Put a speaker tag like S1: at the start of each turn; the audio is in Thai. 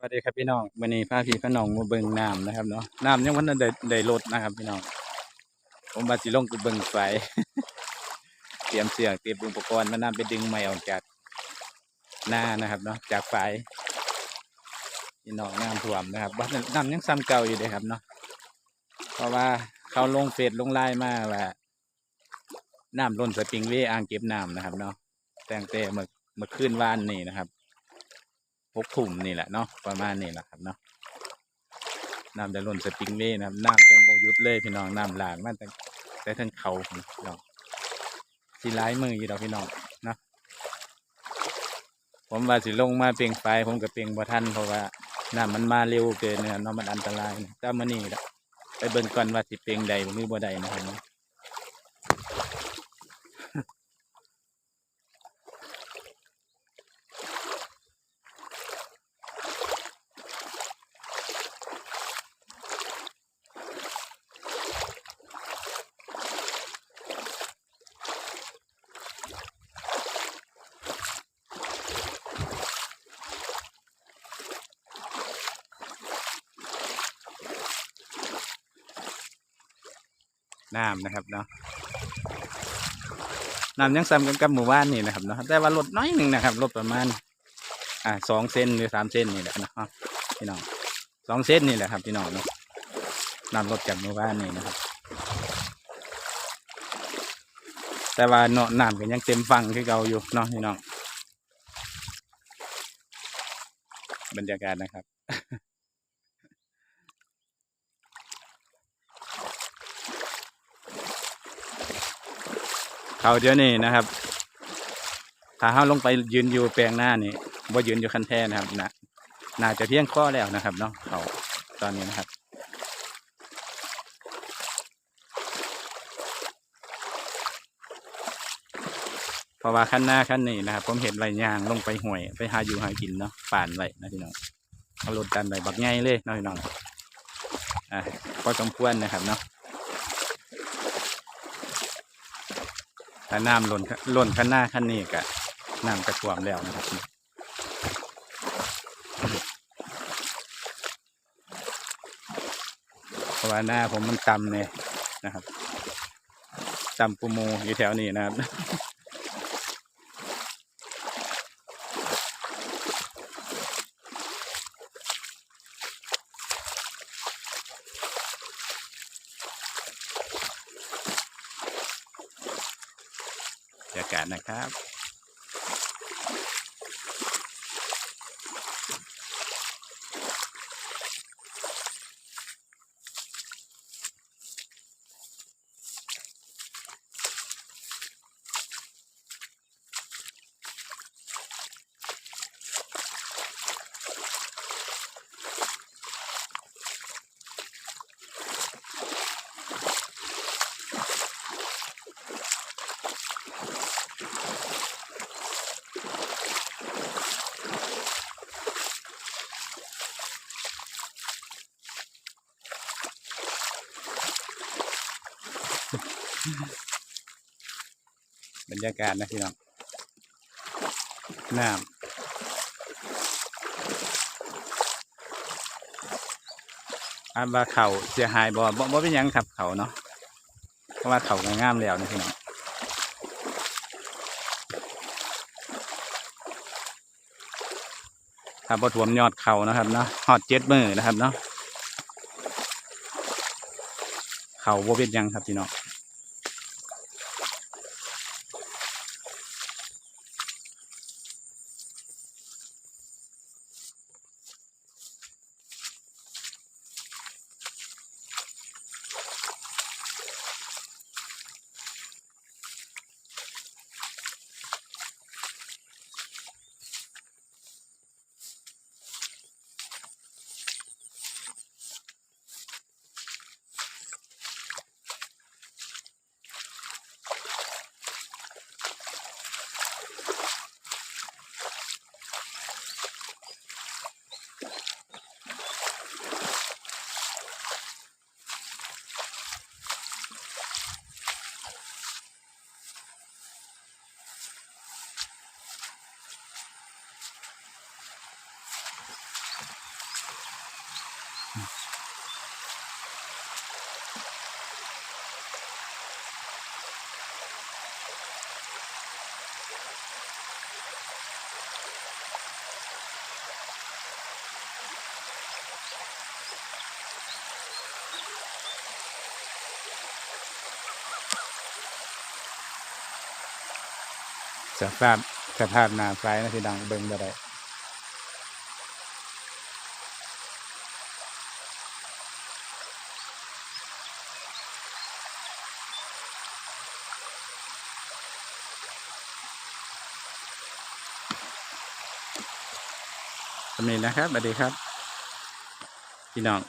S1: สวัสดีครับพี่น้องวันนี้พาพี่พี่น้องมาเบิ่งน้ำนะครับเนาะน้ำยังวันนั้นได้ได้ลดนะครับ พี่น้องผมมาสิลงไปเบิ่งไฟเตรียมเสือกเตรียมอุปกรณ์มาน้ำไปดึงไม้ออกจากหน้านะครับเนาะจากไฟพี่น้องน้ำท่วมนะครับน้ำยังซ้ำเก่าอยู่เลยครับเนาะเพราะว่าเขาลงเฟซลงไลน์มาว่าน้ำล้นสปริงเวอ่างเก็บน้ำนะครับเนาะแต่งแต่เมื่อเมื่อคืนวานนี่นะครับ กถุ่มนี่แหละเนาะประมาณนี้แหละครับเนาะน้ำจะล้นสปริงเว่นะครับน้ำจังโบยุดเลยพี่น้องน้ำหลากมาแต่แต่ทั้งเขาพี่น้องสีร้ายมืออยู่ดอกพี่น้องเนาะผมว่าสิลงมาเปลียงไฟผมกับเปลียงบ่ทันเพราะว่าน้ำมันมาเร็วเกินเนี่ยเนาะมันอันตรายนะแต่มื่อนี้ละไปเบิ่งก่อนว่าสิเปลียงใดหรือบ่ใดนะครับ น้ำนะครับเนาะน้ำยังซ้ำกันกับหมู่บ้านนี่นะครับเนาะแต่ว่าลดน้อยหนึ่งนะครับลดประมาณอ่าสองเซนหรือสามเซนนี่แหละเนาะพี่น้องสองเซนนี่แหละครับพี่น้องเนาะน้ำลดจากหมู่บ้านนี่นะครับ แต่ว่าเนาะน้ำก็ยังเต็มฟังคือเก่าอยู่เนาะพี่น้องบรรยากาศนะครับ เขาเดี๋ยวนี้นะครับ ถ้าเขาลงไปยืนอยู่แปลงหน้านี่ว่ายืนอยู่คันแท่นะครับนะน่าจะเพียงข้อแล้วนะครับเนาะเขาตอนนี้นะครับเพราะว่าขั้นหน้าขั้นนี้นะครับผมเห็นใบยางลงไปห่วย ไปหาอยู่หากินเนาะป่านไว้นะพี่น้องเอารถดันใบบักง่ายเลยเนาะพี่น้องอ่าพอสมควรนะครับเนาะ ถ้าน้ำล้นล้นข้างหน้าขั้นนี้ก็น้ำกระท่วมแล้วนะครับเพราะว่าหน้าผมมันต่ำเนี่ยนะครับต่ำปูโมอยู่แถวนี้นะครับากาศนะครับ บรรยากาศนะพี่น้องน้ำอันว่าเขาเสียหายบ่บ่บ่เป็นยังครับเขาเนาะเพราะว่าเขาก็งามแล้วนะพี่น้องถ้าบ่ถ่วมยอดเขานะครับเนาะหอดเจ็ดมือนะครับเนาะเขาบ่เป็นยังครับพี่น้อง สภาพสภาพนาไฟนะพี่น้องเบิ่งบ่ได้สำนีนะครับสวัสดีครับ พี่น้อง